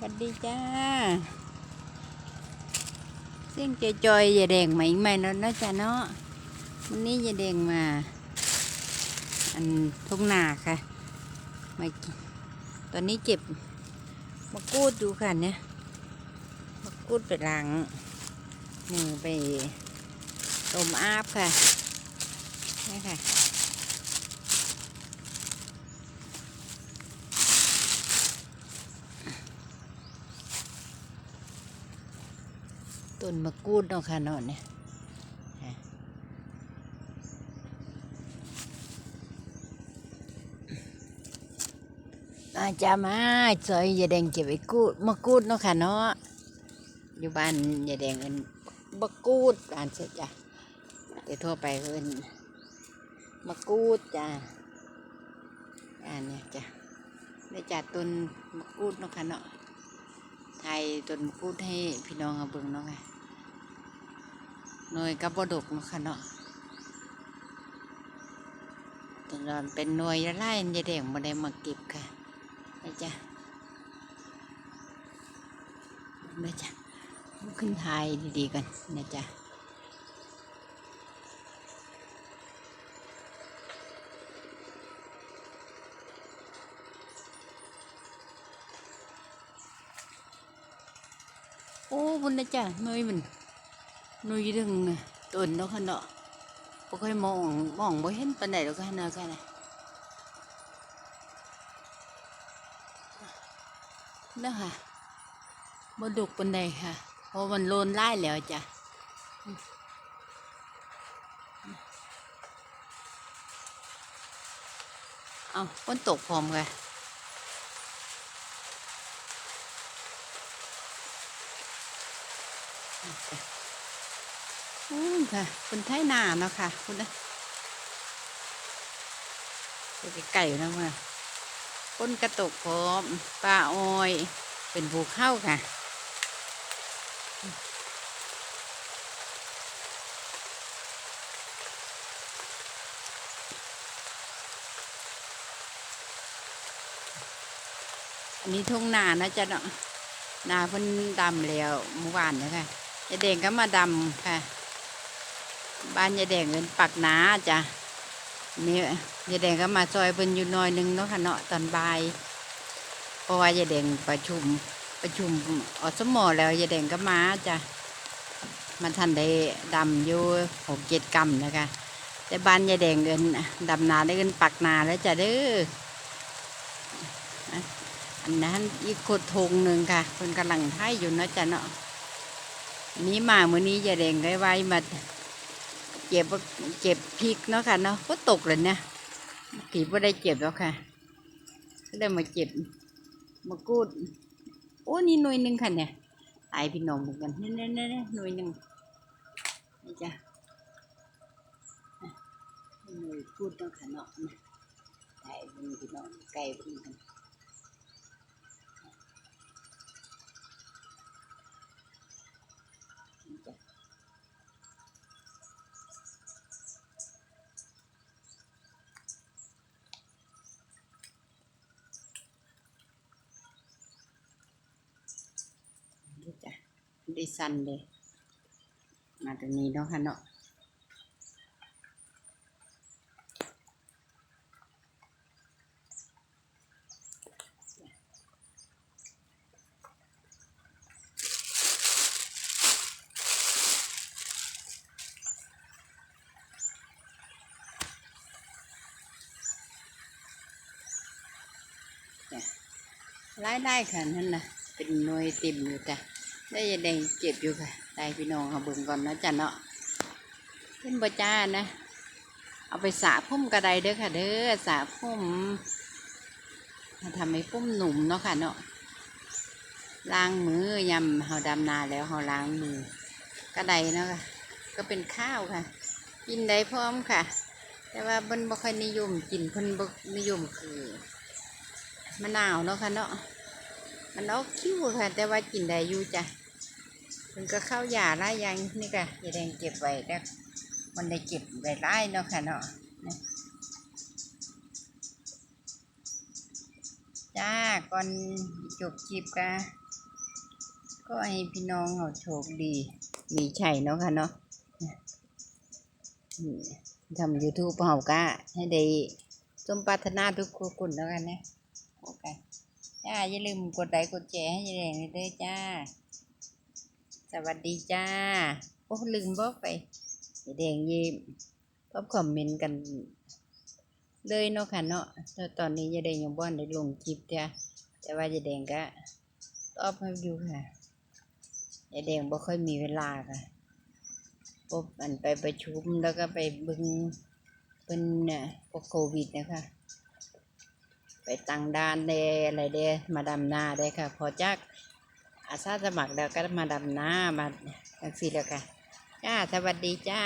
สวัสดีจ้าเสียงจอยๆอย่าแดงมาอีกไหมเนาะนะจ้าเนาะวันนี้อย่าแดงมา อันทุ่งนาค่ะมาตอนนี้เจ็บมะกรูดอยู่ค่ะเนี่ยมะกรูดไปล้างมือไปต้มอาบค่ะนี่ค่ะ ต้นมะกรูดเนาะค่ะเนาะเนี่ยอาจามาซอยยาแดงเก็บไอ้กูดมะกรูดเนาะค่ะเนาะอยู่บ้านยาแดงเอินมะกรูดบ้านเสร็จจ้ะแต่ทั่วไปเอินมะกรูดจ้ะอันเนี้ยจ้ะได้จัดต้นมะกรูดเนาะค่ะเนาะ ไทยต้นพูดให้พี่น้องเอาเบิ่งเนาะไงหน่วยกับบดกเนาะค่ะเนาะตอนนั้นเป็นหน่วยไล่ยาแดงมาได้มาเก็บค่ะนะจ๊ะนะจ๊ะขึ้นไทยดีๆกันนะจ๊ะโอ้บุญนะจ๊ะน่วยมันน่วยดึงน่ะต้นเนาะค่ะเนาะบ่ค่อยมองมองบ่เห็นปานใดดอกค่ะเนาะค่ะนะเนะค่ะบ่ดกปานใดค่ะเพราะมันโลนไล่แล้วจ้ะเอาฝนตกพร้อมค่ะ อืมค่ะคนไทยนาเนาะค่ะคุณนะไปไก่นะมาก้นกระตกพร้อมปลาออย เป็นภูเข้าค่ะอันนี้ทุ่งนานะจ๊ะเนาะนาเพิ่นดำแล้วเมื่อวานนี่ยค่ะ ยายแดงก็มาดำค่ะ บ้านยายแดงเป็นปักหนาจ้ะนี่ยายแดงก็มาซอยเพิ่นอยู่น้อยหนึงเนาะค่ะเนาะตอนบ่าย เพราะว่ายายแดงประชุมประชุมอสมอแล้วยายแดงก็มาจ้ะมาทันได้ดำอยู่หกเจ็ดกำนะคะแต่บ้านยายแดงเงินดำนาได้เงินปักนาแล้วจ้ะเด้ออันนั้นอีกโคตรทงหนึ่งค่ะเพิ่นกำลังไทยอยู่นะจ้ะเนาะ นี้มามื้อนี้ยาแดงได้ไว้มาเก็บเก็บพริกเนาะค่ะเนาะก็ตกเลยเนี่ยผีบ่ได้เจ็บแล้วค่ะก็ได้มาเจ็บมากรูดโอ้นี่หน่วยหนึ่งค่ะเนี่ยตายพี่น้องเหมือนกันนี่นี่นี่หน่วยหนึ่งนี่จ้ะหน่วยพูดเนาะค่ะเนาะนะตายเป็นพี่น้องไก่เป็นกัน ดิสันเลยมาตรงนี้เนาะค่ะเนาะจ้ะรายได้ค่ะนั่นนะเป็นหน่วยติ่มอยู่จ้ะ ได้ยาแดงเจ็บอยู่ค่ะได้พี่น้องเอาเบิ่งก่อนนะจ้ะเนาะเป็นบจ้านะ เอาไปสระพุ่มกระไดเด้อค่ะเด้อสระพุ่มมาทำให้พุ่มหนุ่มเนาะค่ะเนาะล้างมือยำเฮาดำนาแล้วเฮาล้างมือกระไดเนาะค่ะก็เป็นข้าวค่ะ กินได้พร้อมค่ะ แต่ว่าเพิ่นบ่ค่อยนิยมกินเพิ่นบ่นิยมคือมะนาวเนาะค่ะเนาะ มันออกคิ้วค่ะ แต่ว่ากินได้อยู่จ้ะมันก็เข้าหยาไล่ยังนี่ค่ะยายแดงเก็บไว้แล้วมันได้เก็บไว้ไล่เนาะค่ะเนาะจ้าก่อนจบคลิปก็ก็ให้พี่น้องเราโชคดี มีชัยเนาะค่ะเนาะทำยูทูบเฮาก็ให้ได้สมปรารถนาทุกคนแล้วกันนะโอเค จ้าอย่าลืมกดไลค์กดแชร์ให้ยายแดงเลยเด้อจ้า สวัสดีจ้าโอ้ลืมบอกไปยายแดงยิ้มพบคอมเมนต์กัน เลยเนาะค่ะเนาะแต่ตอนนี้ยายแดงยังบ่ได้ลงคลิปจ้ะแต่ว่ายายแดงก็ตอบให้อยู่ค่ะยายแดงบ่ค่อยมีเวลาค่ะปุ๊บอันไปประชุมแล้วก็ไปบึงเป็นเนี่ยโควิดนะคะ ไปตั้งด้านเดอะไรเดมาดำนาได้ค่ะ พอจักอาสาสมัครแล้วก็มาดำนามาทังสี่แล้วค่ะจ้าสวัสดีจ้า